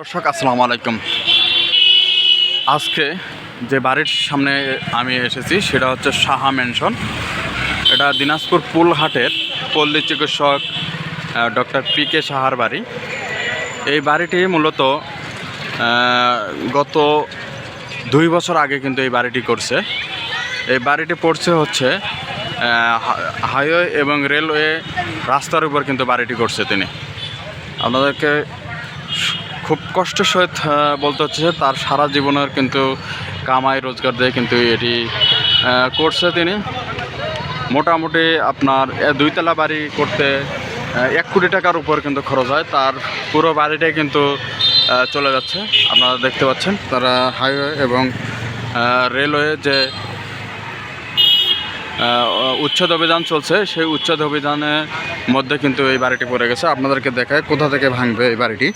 দর্শক, আসসালামু আলাইকুম। আজকে যে বাড়ির সামনে আমি এসেছি, সেটা হচ্ছে সাহা মেনশন এটা দিনাজপুর পুলহাটের পল্লী চিকিৎসক ডক্টর পি কে সাহার বাড়ি। এই বাড়িটি মূলত গত দুই বছর আগে কিন্তু এই বাড়িটি করছে। এই বাড়িটি পড়ছে হচ্ছে হাইওয়ে এবং রেলওয়ে রাস্তার উপর কিন্তু বাড়িটি করছে তিনি। আপনাদেরকে খুব কষ্টের সহিত বলতে হচ্ছে যে তার সারা জীবনের কিন্তু কামাই, রোজগার দিয়ে কিন্তু এটি করছে তিনি। মোটামুটি আপনার দুইতলা বাড়ি করতে এক কোটি টাকার উপর কিন্তু খরচ হয়। তার পুরো বাড়িটাই কিন্তু চলে যাচ্ছে। আপনারা দেখতে পাচ্ছেন, তারা হাইওয়ে এবং রেলওয়ে যে উচ্ছেদ অভিযান চলছে, সেই উচ্ছেদ অভিযানের মধ্যে কিন্তু এই বাড়িটি পড়ে গেছে। আপনাদেরকে দেখায় কোথা থেকে ভাঙবে এই বাড়িটি।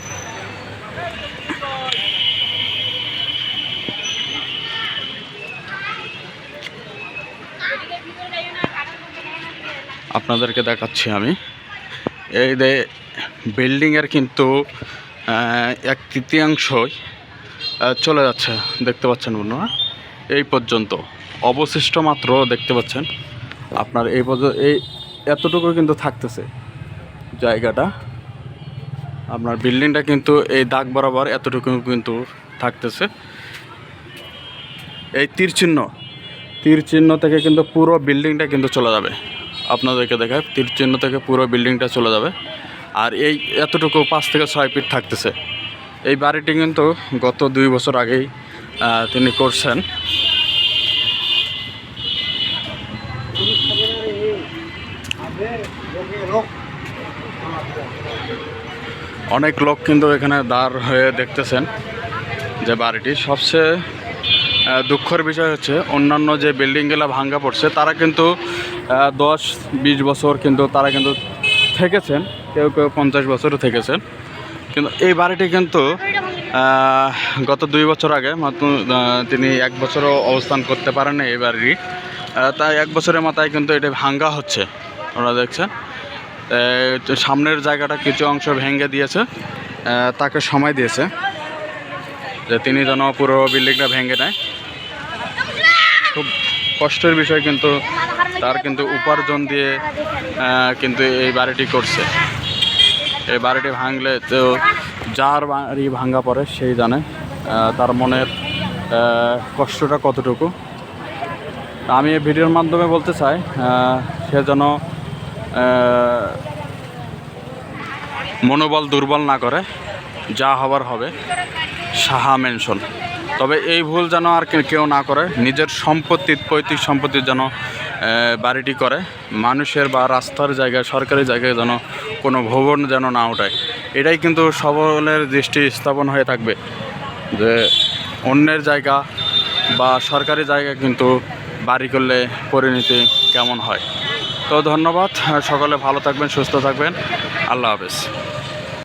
আপনাদেরকে দেখাচ্ছি আমি। এই যে বিল্ডিংয়ের কিন্তু এক তৃতীয়াংশই চলে যাচ্ছে, দেখতে পাচ্ছেন বন্ধুরা? এই পর্যন্ত। অবশিষ্ট মাত্র দেখতে পাচ্ছেন। আপনার এই পর্যন্ত এই এতটুকু কিন্তু থাকতেছে জায়গাটা। আপনার বিল্ডিংটা কিন্তু এই দাগ বরাবর এতটুকু কিন্তু থাকতেছে। এই তীর চিহ্ন তীর চিহ্ন থেকে কিন্তু পুরো বিল্ডিংটা কিন্তু চলে যাবে। আপনাদেরকে দেখায়, তীর চিহ্ন থেকে পুরো বিল্ডিংটা চলে যাবে। আর এই এতটুকু পাঁচ থেকে ছয় ফিট থাকতেছে। এই বাড়িটি কিন্তু গত দুই বছর আগেই তিনি করছেন। অনেক লোক কিন্তু এখানে দাঁড় হয়ে দেখতেছেন যে বাড়িটি। সবচেয়ে দুঃখের বিষয় হচ্ছে অন্যান্য যে বিল্ডিংগুলো ভাঙ্গা পড়ছে, তারা কিন্তু দশ, বিশ বছর কিন্তু তারা কিন্তু থেকেছেন, কেউ কেউ পঞ্চাশ বছরও থেকেছেন। কিন্তু এই বাড়িটি কিন্তু গত দুই বছর আগে তিনি এক বছরও অবস্থান করতে পারেন এই বাড়িটি। তাই এক বছরের মাথায় কিন্তু এটা ভাঙ্গা হচ্ছে ওরা দেখছেন। সামনের জায়গাটা কিছু অংশ ভেঙে দিয়েছে তাকে সময় দিয়েছে, যে তিনি যেন পুরো বিল্ডিংটা ভেঙে নেয়। খুব কষ্টের বিষয় কিন্তু তার কিন্তু উপার্জন দিয়ে কিন্তু এই বাড়িটি করছে। এই বাড়িটি ভাঙলে তো যার বাড়ি ভাঙ্গা পড়ে সেই জানে তার মনের কষ্টটা কতটুকু। আমি এই ভিডিওর মাধ্যমে বলতে চাই সে যেন মনোবল দুর্বল না করে, যা হবার হবে, সাহা মেনশন। তবে এই ভুল যেন আর কেউ না করে, নিজের সম্পত্তি, পৈতৃক সম্পত্তি যেন বাড়িটি করে, মানুষের বা রাস্তার জায়গায়, সরকারি জায়গায় যেন কোনো ভবন যেন না ওঠায় এটাই কিন্তু সকলের দৃষ্টি স্থাপন হয়ে থাকবে। যে অন্যের জায়গা বা সরকারি জায়গা কিন্তু বাড়ি করলে পরিণতি কেমন হয়। তো ধন্যবাদ, সকলে ভালো থাকবেন, সুস্থ থাকবেন। আল্লাহ হাফেজ।